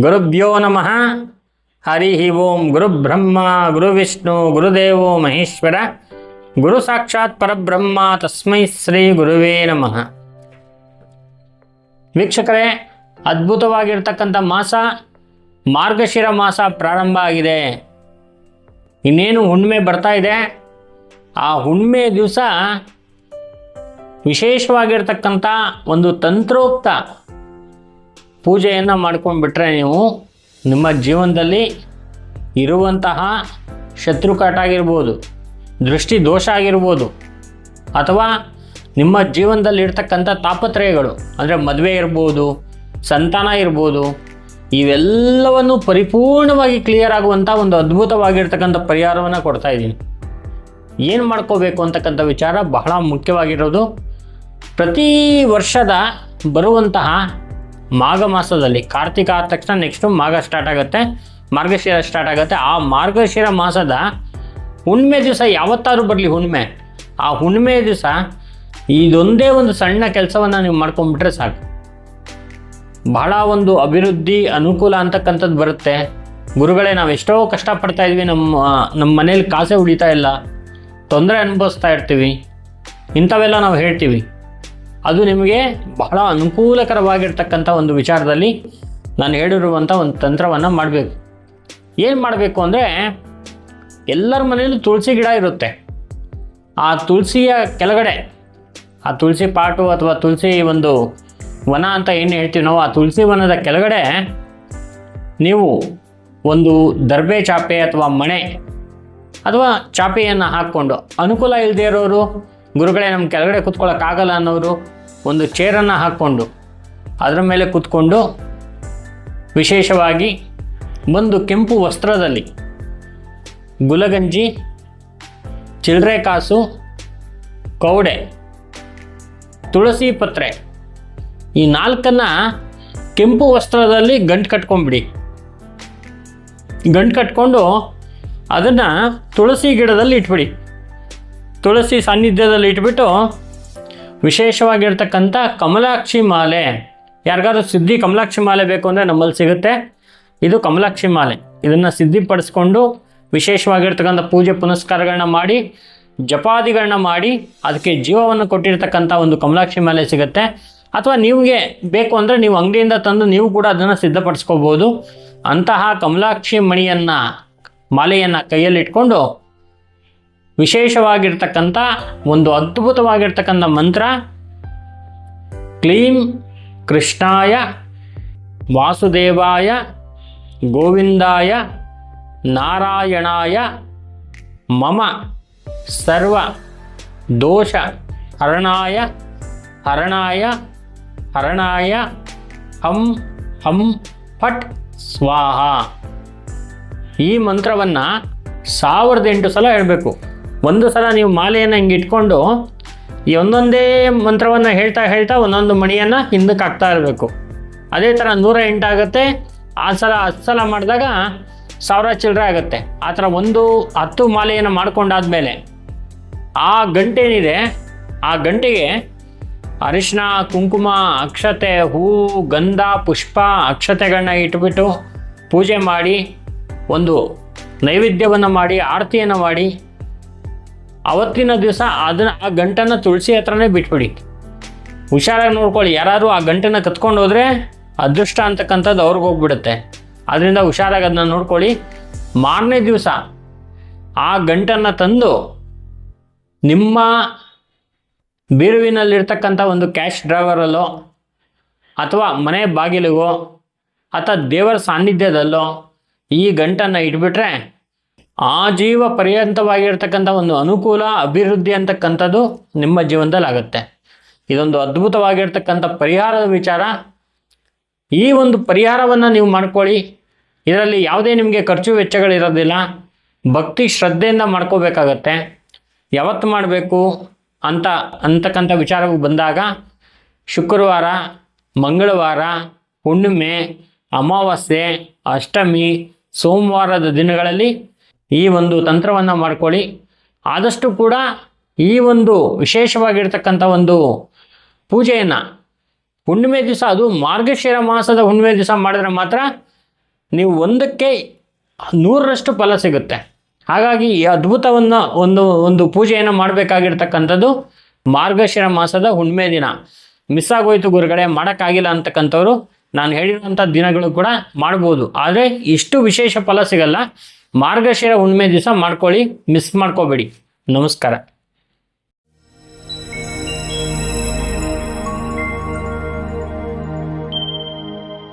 ಗುರುಭ್ಯೋ ನಮಃ ಹರಿ ಓಂ ಗುರುಬ್ರಹ್ಮ ಗುರುವಿಷ್ಣು ಗುರುದೇವೋ ಮಹೇಶ್ವರ ಗುರು ಸಾಕ್ಷಾತ್ ಪರಬ್ರಹ್ಮ ತಸ್ಮೈ ಶ್ರೀ ಗುರುವೇ ನಮಃ ವೀಕ್ಷಕರೇ ಅದ್ಭುತವಾಗಿರ್ತಕ್ಕಂಥ ಮಾಸ, ಮಾರ್ಗಶಿರ ಮಾಸ ಪ್ರಾರಂಭ ಆಗಿದೆ. ಇನ್ನೇನು ಹುಣ್ಣಿಮೆ ಬರ್ತಾ ಇದೆ. ಆ ಹುಣ್ಣಿಮೆ ದಿವಸ ವಿಶೇಷವಾಗಿರ್ತಕ್ಕಂಥ ಒಂದು ತಂತ್ರೋಕ್ತ ಪೂಜೆಯನ್ನು ಮಾಡ್ಕೊಂಡ್ಬಿಟ್ರೆ ನೀವು ನಿಮ್ಮ ಜೀವನದಲ್ಲಿ ಇರುವಂತಹ ಶತ್ರುಕಾಟ ಆಗಿರ್ಬೋದು ದೃಷ್ಟಿ ದೋಷ ಆಗಿರ್ಬೋದು, ಅಥವಾ ನಿಮ್ಮ ಜೀವನದಲ್ಲಿ ಇರ್ತಕ್ಕಂಥ ತಾಪತ್ರಯಗಳು, ಅಂದರೆ ಮದುವೆ ಇರ್ಬೋದು, ಸಂತಾನ ಇರ್ಬೋದು, ಇವೆಲ್ಲವನ್ನು ಪರಿಪೂರ್ಣವಾಗಿ ಕ್ಲಿಯರ್ ಆಗುವಂಥ ಒಂದು ಅದ್ಭುತವಾಗಿರ್ತಕ್ಕಂಥ ಪರಿಹಾರವನ್ನು ಕೊಡ್ತಾ ಇದ್ದೀನಿ. ಏನು ಮಾಡ್ಕೋಬೇಕು ಅಂತಕ್ಕಂಥ ವಿಚಾರ ಬಹಳ ಮುಖ್ಯವಾಗಿರೋದು. ಪ್ರತಿ ವರ್ಷದ ಬರುವಂತಹ ಮಾಘ ಮಾಸದಲ್ಲಿ. ಕಾರ್ತಿಕ ಆದ ತಕ್ಷಣ ನೆಕ್ಸ್ಟು ಮಾಘ ಸ್ಟಾರ್ಟ್ ಆಗುತ್ತೆ. ಮಾರ್ಗಶಿರ ಸ್ಟಾರ್ಟ್ ಆಗುತ್ತೆ. ಆ ಮಾರ್ಗಶಿರ ಮಾಸದ ಹುಣ್ಣಿಮೆ ದಿವಸ ಯಾವತ್ತಾದರೂ ಬರಲಿ ಹುಣ್ಮೆ ಆ ಹುಣ್ಣಿಮೆ ದಿವಸ ಇದೊಂದೇ ಒಂದು ಸಣ್ಣ ಕೆಲಸವನ್ನು ನೀವು ಮಾಡ್ಕೊಂಡ್ಬಿಟ್ರೆ ಸಾಕು. ಬಹಳ ಒಂದು ಅಭಿವೃದ್ಧಿ, ಅನುಕೂಲ ಅಂತಕ್ಕಂಥದ್ದು ಬರುತ್ತೆ. ಗುರುಗಳೇ, ನಾವು ಎಷ್ಟೋ ಕಷ್ಟಪಡ್ತಾ ಇದ್ವಿ. ನಮ್ಮ ನಮ್ಮ ಮನೇಲಿ ಕಾಸೆ ಉಳಿತಾ ಇಲ್ಲ. ತೊಂದರೆ ಅನುಭವಿಸ್ತಾ ಇರ್ತೀವಿ. ಇಂಥವೆಲ್ಲ ನಾವು ಹೇಳ್ತೀವಿ. ಅದು ನಿಮಗೆ ಬಹಳ ಅನುಕೂಲಕರವಾಗಿರ್ತಕ್ಕಂಥ ಒಂದು ವಿಚಾರದಲ್ಲಿ ನಾನು ಹೇಳಿರುವಂಥ ಒಂದು ತಂತ್ರವನ್ನು ಮಾಡಬೇಕು. ಏನು ಮಾಡಬೇಕು ಅಂದರೆ ಎಲ್ಲರ ಮನೆಯಲ್ಲೂ ತುಳಸಿ ಗಿಡ ಇರುತ್ತೆ. ಆ ತುಳಸಿಯ ಕೆಳಗಡೆ, ಆ ತುಳಸಿ ಪಾಟು ಅಥವಾ ತುಳಸಿ ಒಂದು ವನ ಅಂತ ಏನು ಹೇಳ್ತೀವಿ ನಾವು ಆ ತುಳಸಿ ವನದ ಕೆಳಗಡೆ ನೀವು ಒಂದು ದರ್ಬೆ ಚಾಪೆ ಅಥವಾ ಮಣೆ ಅಥವಾ ಚಾಪೆಯನ್ನು ಹಾಕ್ಕೊಂಡು ಅನುಕೂಲ ಇಲ್ಲದೆ ಇರೋರು, ಗುರುಗಳೇ ನಮ್ಮ ಕೆಳಗಡೆ ಕೂತ್ಕೊಳ್ಳೋಕ್ಕಾಗಲ್ಲ ಅನ್ನೋರು ಒಂದು ಚೇರನ್ನು ಹಾಕ್ಕೊಂಡು ಅದರ ಮೇಲೆ ಕೂತ್ಕೊಂಡು ವಿಶೇಷವಾಗಿ ಒಂದು ಕೆಂಪು ವಸ್ತ್ರದಲ್ಲಿ ಗುಲಗಂಜಿ ಚಿಲ್ಲರೆ ಕಾಸು, ಕೌಡೆ, ತುಳಸಿ ಪತ್ರೆ ಈ ನಾಲ್ಕನ್ನು ಕೆಂಪು ವಸ್ತ್ರದಲ್ಲಿ ಗಂಟು ಕಟ್ಕೊಂಡ್ಬಿಡಿ ಗಂಟು ಕಟ್ಕೊಂಡು ಅದನ್ನು ತುಳಸಿ ಗಿಡದಲ್ಲಿ ಇಟ್ಬಿಡಿ. ತುಳಸಿ ಸಾನ್ನಿಧ್ಯದಲ್ಲಿ ಇಟ್ಬಿಟ್ಟು ವಿಶೇಷವಾಗಿರ್ತಕ್ಕಂಥ ಕಮಲಾಕ್ಷಿ ಮಾಲೆ. ಯಾರಿಗಾದ್ರೂ ಸಿದ್ಧಿ ಕಮಲಾಕ್ಷಿ ಮಾಲೆ ಬೇಕು ಅಂದರೆ ನಮ್ಮಲ್ಲಿ ಸಿಗುತ್ತೆ. ಇದು ಕಮಲಾಕ್ಷಿ ಮಾಲೆ. ಇದನ್ನು ಸಿದ್ಧಿಪಡಿಸ್ಕೊಂಡು ವಿಶೇಷವಾಗಿರ್ತಕ್ಕಂಥ ಪೂಜೆ ಪುನಸ್ಕಾರಗಳನ್ನ ಮಾಡಿ, ಜಪಾದಿಗಳನ್ನ ಮಾಡಿ, ಅದಕ್ಕೆ ಜೀವವನ್ನು ಕೊಟ್ಟಿರ್ತಕ್ಕಂಥ ಒಂದು ಕಮಲಾಕ್ಷಿ ಮಾಲೆ ಸಿಗುತ್ತೆ. ಅಥವಾ ನಿಮಗೆ ಬೇಕು ಅಂದರೆ ನೀವು ಅಂಗಡಿಯಿಂದ ತಂದು ನೀವು ಕೂಡ ಅದನ್ನು ಸಿದ್ಧಪಡಿಸ್ಕೋಬೋದು. ಅಂತಹ ಕಮಲಾಕ್ಷಿ ಮಣಿಯನ್ನು, ಮಾಲೆಯನ್ನು ಕೈಯಲ್ಲಿಟ್ಕೊಂಡು ವಿಶೇಷವಾಗಿರ್ತಕ್ಕಂಥ ಒಂದು ಅದ್ಭುತವಾಗಿರ್ತಕ್ಕಂಥ ಮಂತ್ರ. ಕ್ಲೀಂ ಕೃಷ್ಣಾಯ ವಾಸುದೇವಾಯ ಗೋವಿಂದಾಯ ನಾರಾಯಣಾಯ ಮಮ ಸರ್ವ ದೋಷ ಹರಣಾಯ ಹರಣಾಯ ಹರಣಾಯ ಹಂ ಹಂ ಫಟ್ ಸ್ವಾಹ. ಈ ಮಂತ್ರವನ್ನು ಸಾವಿರದ ಎಂಟು ಸಲ ಹೇಳಬೇಕು. ಒಂದು ಸಲ ನೀವು ಮಾಲೆಯನ್ನು ಹಿಂಗೆ ಇಟ್ಕೊಂಡು ಈ ಒಂದೊಂದೇ ಮಂತ್ರವನ್ನು ಹೇಳ್ತಾ ಹೇಳ್ತಾ ಒಂದೊಂದು ಮಣಿಯನ್ನು ಹಿಂದಕ್ಕೆ ಹಾಕ್ತಾ ಇರಬೇಕು. ಅದೇ ಥರ ನೂರ ಎಂಟಾಗುತ್ತೆ ಆ ಸಲ ಹತ್ತು ಸಲ ಮಾಡಿದಾಗ ಸಾವಿರ ಚಿಲ್ಲರೆ ಆಗುತ್ತೆ. ಆ ಥರ ಒಂದು ಹತ್ತು ಮಾಲೆಯನ್ನು ಮಾಡ್ಕೊಂಡಾದ್ಮೇಲೆ ಆ ಗಂಟೇನಿದೆ. ಆ ಗಂಟೆಗೆ ಅರಿಶಿನ, ಕುಂಕುಮ, ಅಕ್ಷತೆ ಹೂವು ಗಂಧ, ಪುಷ್ಪ ಅಕ್ಷತೆಗಳನ್ನ ಇಟ್ಬಿಟ್ಟು ಪೂಜೆ ಮಾಡಿ ಒಂದು ನೈವೇದ್ಯವನ್ನು ಮಾಡಿ, ಆರತಿಯನ್ನು ಮಾಡಿ ಅವತ್ತಿನ ದಿವಸ ಅದನ್ನು ಆ ಗಂಟನ್ನು ತುಳಸಿ ಹತ್ರನೇ ಬಿಟ್ಬಿಡಿ. ಹುಷಾರಾಗಿ ನೋಡ್ಕೊಳ್ಳಿ. ಯಾರಾದರೂ ಆ ಗಂಟನ್ನು ಕತ್ಕೊಂಡು ಹೋದರೆ ಅದೃಷ್ಟ ಅಂತಕ್ಕಂಥದ್ದು ಅವ್ರಿಗೆ ಹೋಗ್ಬಿಡುತ್ತೆ. ಅದರಿಂದ ಹುಷಾರಾಗಿ ಅದನ್ನ ನೋಡ್ಕೊಳ್ಳಿ. ಮಾರನೇ ದಿವಸ ಆ ಗಂಟನ್ನು ತಂದು ನಿಮ್ಮ ಬೀರುವಿನಲ್ಲಿರ್ತಕ್ಕಂಥ ಒಂದು ಕ್ಯಾಶ್ ಡ್ರೈವರಲ್ಲೋ ಅಥವಾ ಮನೆ ಬಾಗಿಲಿಗೋ ಅಥವಾ ದೇವರ ಸಾನ್ನಿಧ್ಯದಲ್ಲೋ ಈ ಗಂಟನ್ನು ಇಟ್ಬಿಟ್ರೆ ಆಜೀವ ಪರ್ಯಂತವಾಗಿರ್ತಕ್ಕಂಥ ಒಂದು ಅನುಕೂಲ, ಅಭಿವೃದ್ಧಿ ಅಂತಕ್ಕಂಥದ್ದು ನಿಮ್ಮ ಜೀವನದಲ್ಲಿ ಆಗುತ್ತೆ ಇದೊಂದು ಅದ್ಭುತವಾಗಿರ್ತಕ್ಕಂಥ ಪರಿಹಾರದ ವಿಚಾರ. ಈ ಒಂದು ಪರಿಹಾರವನ್ನು ನೀವು ಮಾಡ್ಕೊಳ್ಳಿ. ಇದರಲ್ಲಿ ಯಾವುದೇ ನಿಮಗೆ ಖರ್ಚು ವೆಚ್ಚಗಳಿರೋದಿಲ್ಲ ಭಕ್ತಿ ಶ್ರದ್ಧೆಯಿಂದ ಮಾಡ್ಕೋಬೇಕಾಗತ್ತೆ. ಯಾವತ್ತು ಮಾಡಬೇಕು ಅಂತ ಅಂತಕ್ಕಂಥ ವಿಚಾರವು ಬಂದಾಗ ಶುಕ್ರವಾರ, ಮಂಗಳವಾರ, ಹುಣ್ಣಿಮೆ, ಅಮಾವಾಸ್ಯೆ, ಅಷ್ಟಮಿ, ಸೋಮವಾರದ ದಿನಗಳಲ್ಲಿ ಈ ಒಂದು ತಂತ್ರವನ್ನು ಮಾಡ್ಕೊಳ್ಳಿ. ಆದಷ್ಟು ಕೂಡ ಈ ಒಂದು ವಿಶೇಷವಾಗಿರ್ತಕ್ಕಂಥ ಒಂದು ಪೂಜೆಯನ್ನು, ಹುಣ್ಣಿಮೆ ದಿವಸ ಅದು ಮಾರ್ಗಶಿರ ಮಾಸದ ಹುಣ್ಣಿಮೆ ದಿವಸ ಮಾಡಿದ್ರೆ ಮಾತ್ರ ನೀವು ಒಂದಕ್ಕೆ ನೂರರಷ್ಟು ಫಲ ಸಿಗುತ್ತೆ. ಹಾಗಾಗಿ ಈ ಅದ್ಭುತವನ್ನು ಒಂದು ಒಂದು ಪೂಜೆಯನ್ನು ಮಾಡಬೇಕಾಗಿರ್ತಕ್ಕಂಥದ್ದು ಮಾರ್ಗಶಿರ ಮಾಸದ ಹುಣ್ಣಿಮೆ ದಿನ. ಮಿಸ್ ಆಗೋಯ್ತು ಮಾಡೋಕ್ಕಾಗಿಲ್ಲ ಅಂತಕ್ಕಂಥವ್ರು ನಾನು ಹೇಳಿರುವಂಥ ದಿನಗಳು ಕೂಡ ಮಾಡ್ಬೋದು. ಆದರೆ ಇಷ್ಟು ವಿಶೇಷ ಫಲ ಸಿಗಲ್ಲ. ಮಾರ್ಗಶಿರ ಹುಣ್ಣಿಮೆ ದಿವಸ ಮಾಡ್ಕೊಳ್ಳಿ ಮಿಸ್ ಮಾಡ್ಕೋಬೇಡಿ. ನಮಸ್ಕಾರ.